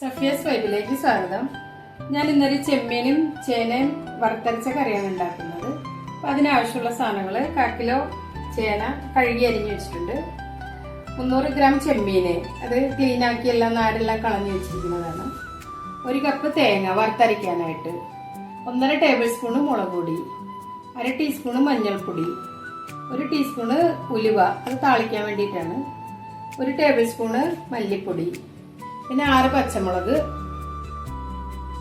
സഫിയസ് വൈബിലേക്ക് സ്വാഗതം. ഞാൻ ഇന്നൊരു ചെമ്മീനും ചേനയും വറുത്തരച്ച കറിയാണ് ഉണ്ടാക്കുന്നത്. അപ്പം അതിനാവശ്യമുള്ള സാധനങ്ങൾ കിലോ ചേന കഴുകി അരിഞ്ഞു വെച്ചിട്ടുണ്ട്. മുന്നൂറ് ഗ്രാം ചെമ്മീന്. അത് ക്ലീൻ ആക്കി എല്ലാം നാരെല്ലാം കളഞ്ഞു വെച്ചിരിക്കുന്നതാണ്. ഒരു കപ്പ് തേങ്ങ വറുത്തരയ്ക്കാനായിട്ട്. ഒന്നര ടേബിൾ സ്പൂണ് മുളക് പൊടി. അര ടീസ്പൂണ് മഞ്ഞൾപ്പൊടി. ഒരു ടീസ്പൂണ് ഉലുവ. അത് താളിക്കാൻ വേണ്ടിയിട്ടാണ്. ഒരു ടേബിൾ സ്പൂണ് മല്ലിപ്പൊടി. പിന്നെ ആറ് പച്ചമുളക്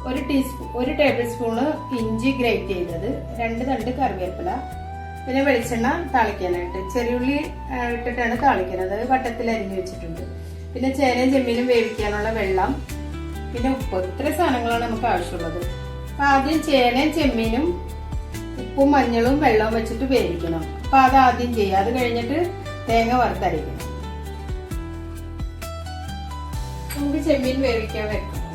ഒരു ടീസ്പൂ ഒരു ടേബിൾ സ്പൂണ് ഇഞ്ചി ഗ്രേറ്റ് ചെയ്തത് രണ്ട് തണ്ട് കറിവേപ്പില പിന്നെ വെളിച്ചെണ്ണ താളിക്കാനായിട്ട്. ചെറിയുള്ളി ഇട്ടിട്ടാണ് താളിക്കുന്നത്. വട്ടത്തിൽ അരിഞ്ഞു വെച്ചിട്ടുണ്ട്. പിന്നെ ചേനയും ചെമ്മീനും വേവിക്കാനുള്ള വെള്ളം പിന്നെ ഉപ്പ്. ഇത്ര സാധനങ്ങളാണ് നമുക്ക് ആവശ്യമുള്ളത്. അപ്പൊ ആദ്യം ചേനയും ചെമ്മീനും ഉപ്പും മഞ്ഞളും വെള്ളവും വെച്ചിട്ട് വേവിക്കണം. അപ്പൊ അത് ആദ്യം ചെയ്യുക. അത് കഴിഞ്ഞിട്ട് തേങ്ങ വറുത്തരയ്ക്കണം. ചെമ്മീൻ വേവിക്കാൻ വെക്കണം.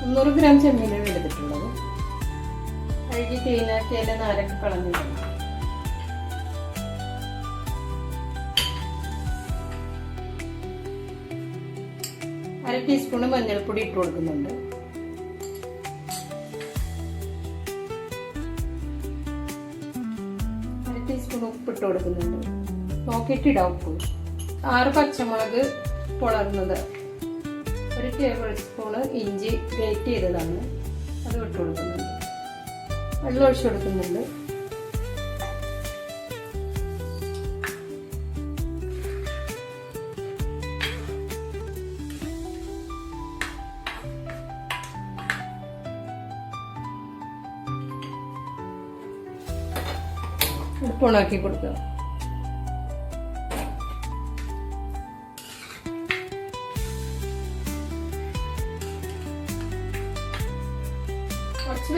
മുന്നൂറ് ഗ്രാം ചെമ്മീനാണ് എടുത്തിട്ടുള്ളത്. കഴുകി ക്ലീനാക്കി അതിന്റെ നാരൊക്കെ കളഞ്ഞിടണം. അര ടീസ്പൂണ് മഞ്ഞൾപ്പൊടി ഇട്ട് കൊടുക്കുന്നുണ്ട്. അര ടീസ്പൂൺ ഉപ്പ് ഇട്ട് കൊടുക്കുന്നുണ്ട്. നോക്കിയിട്ടിടാം ഉപ്പ്. ആറ് പച്ചമുളക് പൊളർന്നത്. ടേബിൾ സ്പൂൺ ഇഞ്ചി ഗ്രേറ്റ് ചെയ്തതാണ്. അത് ഇട്ട് കൊടുക്കുന്നുണ്ട്. വെള്ളം ഒഴിച്ചു കൊടുക്കുന്നുണ്ട്. ഉപ്പുണാക്കി കൊടുക്കുക.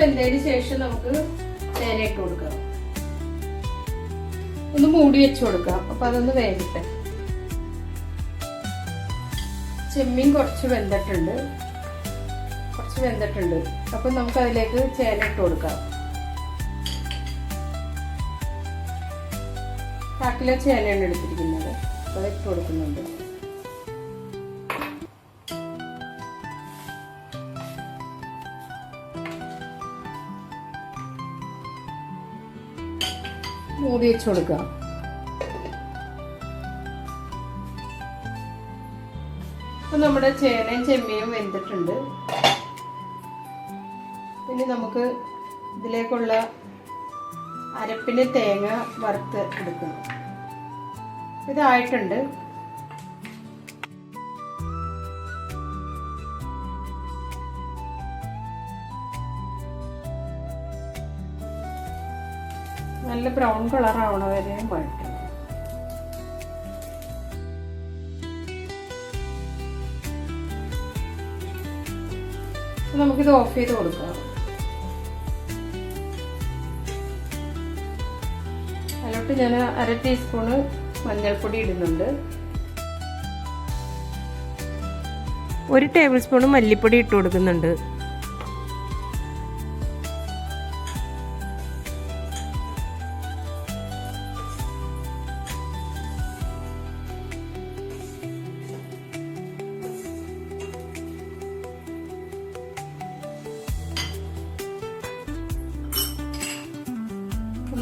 വെന്തതിന് ശേഷം നമുക്ക് ചേന ഇട്ട് കൊടുക്കാം. ഒന്ന് മൂടി വെച്ച് കൊടുക്കാം. അപ്പൊ അതൊന്ന് വേവിട്ടെ. ചെമ്മീൻ കുറച്ച് വെന്തിട്ടുണ്ട്. കുറച്ച് വെന്തിട്ടുണ്ട്. അപ്പൊ നമുക്ക് അതിലേക്ക് ചേന ഇട്ട് കൊടുക്കാം. കാക്കിലെ ചേനയാണ് എടുത്തിരിക്കുന്നത്. അപ്പൊ ഇട്ട് കൊടുക്കുന്നുണ്ട്. മൂടി വെച്ച് കൊടുക്കുക. അപ്പൊ നമ്മുടെ ചേനയും ചെമ്മീനും വെന്തിട്ടുണ്ട്. ഇനി നമുക്ക് ഇതിലേക്കുള്ള അരപ്പിന് തേങ്ങ വറുത്ത് എടുക്കണം. ഇതായിട്ടുണ്ട്. നല്ല ബ്രൗൺ കളർ ആവണ വരെയും വഴറ്റണം അപ്പൊ നമുക്കിത് ഓഫ് ചെയ്ത് കൊടുക്കാം. അതിലോട്ട് ഞാൻ അര ടീസ്പൂണ് മഞ്ഞൾപ്പൊടി ഇടുന്നുണ്ട്. ഒരു ടേബിൾ സ്പൂൺ മല്ലിപ്പൊടി ഇട്ട് കൊടുക്കുന്നുണ്ട്.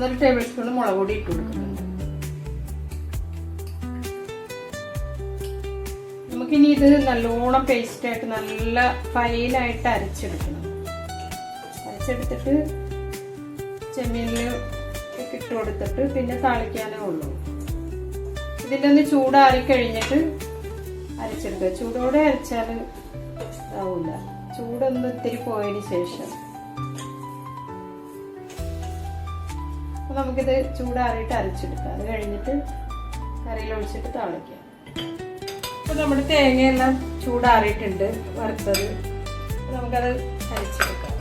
ഒന്നര ടേബിൾ സ്പൂൺ മുളക് പൊടി ഇട്ട് കൊടുക്കുന്നുണ്ട്. നമുക്കിനി ഇത് നല്ലോണം പേസ്റ്റ് ആയിട്ട് നല്ല ഫൈനായിട്ട് അരച്ചെടുക്കണം. അരച്ചെടുത്തിട്ട് ചെമ്മീനിൽ ഇട്ട് കൊടുത്തിട്ട് പിന്നെ താളിക്കാനേ ഉള്ളൂ. ഇതിന്റെ ഒന്ന് ചൂടാറി കഴിഞ്ഞിട്ട് അരച്ചെടുക്കുക. ചൂടോടെ അരച്ചാൽ ആവില്ല ചൂടൊന്ന് ഇത്തിരി പോയതിന് ശേഷം അപ്പൊ നമുക്കിത് ചൂടാറിയിട്ട് അരച്ചെടുക്കാം. അത് കഴിഞ്ഞിട്ട് കറിയിൽ ഒഴിച്ചിട്ട് താളിക്കാം അപ്പൊ നമ്മുടെ തേങ്ങയെല്ലാം ചൂടാറിയിട്ടുണ്ട് വറുത്തത്. നമുക്കത് അരച്ചെടുക്കാം.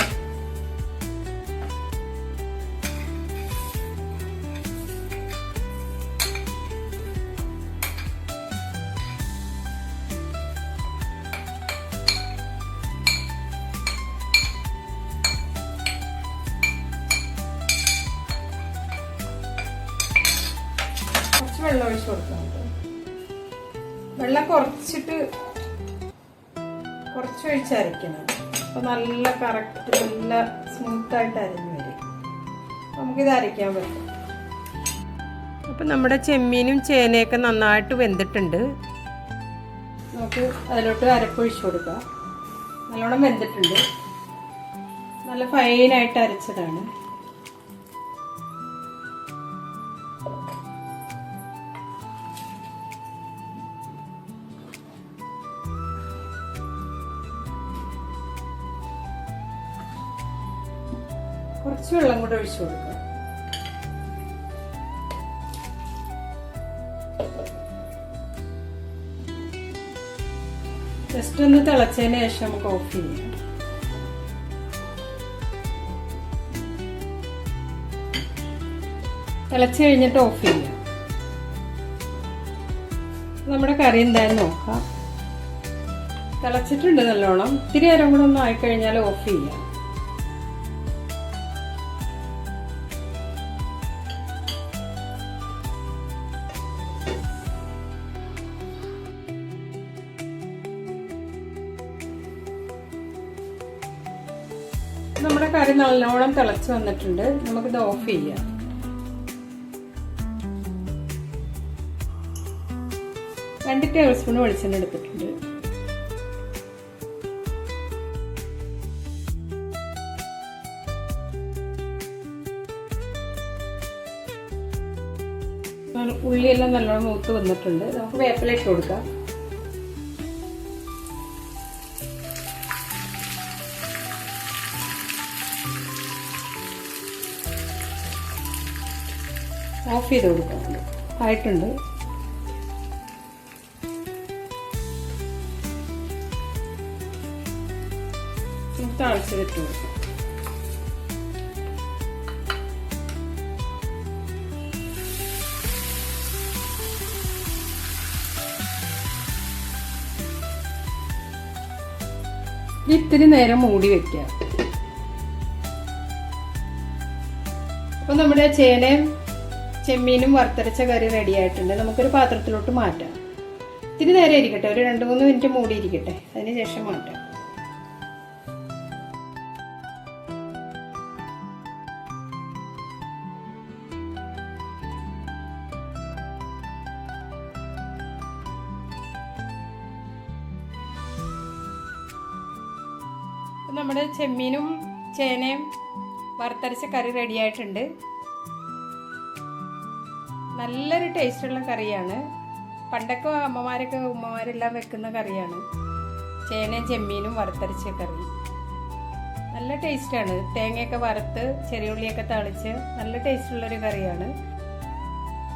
കുറച്ച് വെള്ളം ഒഴിച്ച് കൊടുക്കാം നമുക്ക്. വെള്ളം കുറച്ചിട്ട് കുറച്ച് ഒഴിച്ച് അരയ്ക്കണം. അപ്പോൾ നല്ല കറക്റ്റ് നല്ല സ്മൂത്തായിട്ട് അരഞ്ഞു വരും. നമുക്കിത് അരയ്ക്കാൻ പറ്റും. അപ്പം നമ്മുടെ ചെമ്മീനും ചേനയൊക്കെ നന്നായിട്ട് വെന്തിട്ടുണ്ട്. നമുക്ക് അതിലോട്ട് അരപ്പൊഴിച്ച് കൊടുക്കാം. നല്ലോണം വെന്തിട്ടുണ്ട്. നല്ല ഫൈനായിട്ട് അരച്ചതാണ്. കുറച്ച് വെള്ളം കൂടെ ഒഴിച്ചു കൊടുക്കുക ജസ്റ്റ് ഒന്ന് തിളച്ചതിന് ശേഷം നമുക്ക് ഓഫ് ചെയ്യാം. തിളച്ച് കഴിഞ്ഞിട്ട് ഓഫ് ചെയ്യാം. നമ്മുടെ കറി എന്തായാലും നോക്കാം. തിളച്ചിട്ടുണ്ട് നല്ലോണം. ഇത്തിരി നേരം കൂടെ ഒന്ന് ആയിക്കഴിഞ്ഞാൽ ഓഫ് ചെയ്യാം. നമ്മുടെ കറി നല്ലോണം തിളച്ച് വന്നിട്ടുണ്ട്. നമുക്കിത് ഓഫ് ചെയ്യാം. രണ്ട് ടേബിൾ സ്പൂൺ വെളിച്ചെണ്ണ എടുത്തിട്ടുണ്ട്. ഉള്ളിയെല്ലാം നല്ലോണം മൂത്ത് വന്നിട്ടുണ്ട്. നമുക്ക് വേപ്പില ഇട്ട് കൊടുക്കാം. ഓഫ് ചെയ്ത് കൊടുക്കാറുണ്ട് ആയിട്ടുണ്ട്. ഇത്തിരി നേരം മൂടി വെക്കാം അപ്പൊ നമ്മുടെ ചേനയും ചെമ്മീനും വറുത്തരച്ച കറി റെഡി ആയിട്ടുണ്ട്. നമുക്കൊരു പാത്രത്തിലോട്ട് മാറ്റാം. ഇത്തിരി നേരം ഇരിക്കട്ടെ. ഒരു രണ്ട് മൂന്ന് മിനിറ്റ് മൂടിയിരിക്കട്ടെ അതിന് ശേഷം മാറ്റാം. നമ്മുടെ ചെമ്മീനും ചേനയും വറുത്തരച്ച കറി റെഡി ആയിട്ടുണ്ട്. നല്ലൊരു ടേസ്റ്റുള്ള കറിയാണ്. പണ്ടൊക്കെ അമ്മമാരൊക്കെ ഉമ്മമാരെല്ലാം വെക്കുന്ന കറിയാണ്. ചേനയും ചെമ്മീനും വറുത്തരച്ച കറി. നല്ല ടേസ്റ്റാണ്. തേങ്ങയൊക്കെ വറുത്ത് ചെറിയ ഉള്ളിയൊക്കെ തളിച്ച് നല്ല ടേസ്റ്റുള്ളൊരു കറിയാണ്.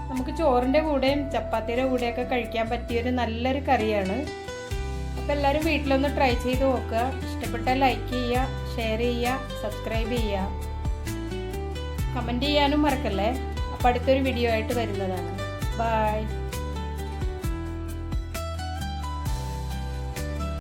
നമുക്ക് ചോറിന്റെ കൂടെയും ചപ്പാത്തിയുടെ കൂടെയൊക്കെ കഴിക്കാൻ പറ്റിയൊരു നല്ലൊരു കറിയാണ്. അപ്പോൾ എല്ലാവരും വീട്ടിലൊന്ന് ട്രൈ ചെയ്ത് നോക്കുക. ഇഷ്ടപ്പെട്ടാൽ ലൈക്ക് ചെയ്യുക ഷെയർ ചെയ്യുക സബ്സ്ക്രൈബ് ചെയ്യുക. കമന്റ് ചെയ്യാനും മറക്കല്ലേ? അപ്പോൾ അടുത്തൊരു വീഡിയോ ആയിട്ട് വരുന്നതാണ്. ബൈ